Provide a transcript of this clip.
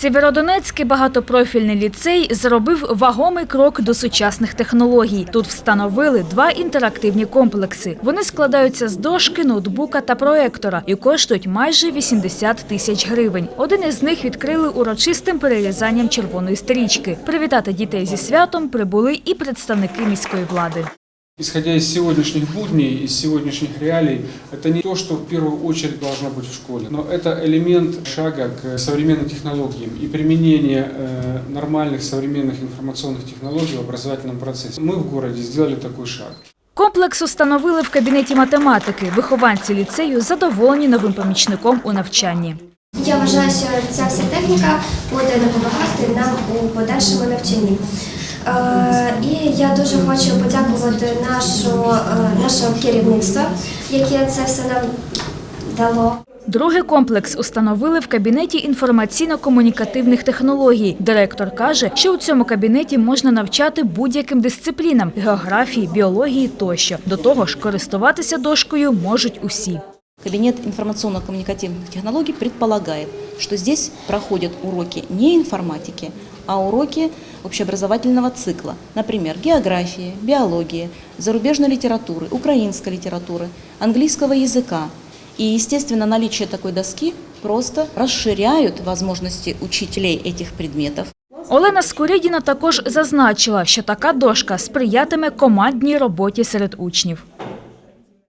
Сєвєродонецький багатопрофільний ліцей зробив вагомий крок до сучасних технологій. Тут встановили два інтерактивні комплекси. Вони складаються з дошки, ноутбука та проектора і коштують майже 80 тисяч гривень. Один із них відкрили урочистим перерізанням червоної стрічки. Привітати дітей зі святом прибули і представники міської влади. Исходя из сегодняшних будней, из сегодняшних реалий, это не то, что в первую очередь должно быть в школе, но это элемент шага к современным технологиям и применение э, нормальных современных информационных технологий в образовательном процессе. Мы в городе сделали такой шаг. Комплекс установили в кабінеті математики. Вихованці ліцею задоволені новим помічником у навчанні. Я вважаю, що ця вся техніка буде допомагати нам у подальшому навчанні. Е, І я дуже хочу подякувати нашу, е, нашого керівництва, яке це все нам дало. Другий комплекс установили в кабінеті інформаційно-комунікативних технологій. Директор каже, що у цьому кабінеті можна навчати будь-яким дисциплінам – географії, біології тощо. До того ж, користуватися дошкою можуть усі. Кабинет информационно-коммуникативных технологий предполагает, что здесь проходят уроки не информатики, а уроки общеобразовательного цикла. Например, географии, биологии, зарубежной литературы, украинской литературы, английского языка. И, естественно, наличие такой доски просто расширяют возможности учителей этих предметов. Олена Скурідіна також зазначила, що така дошка сприятиме командній роботі серед учнів.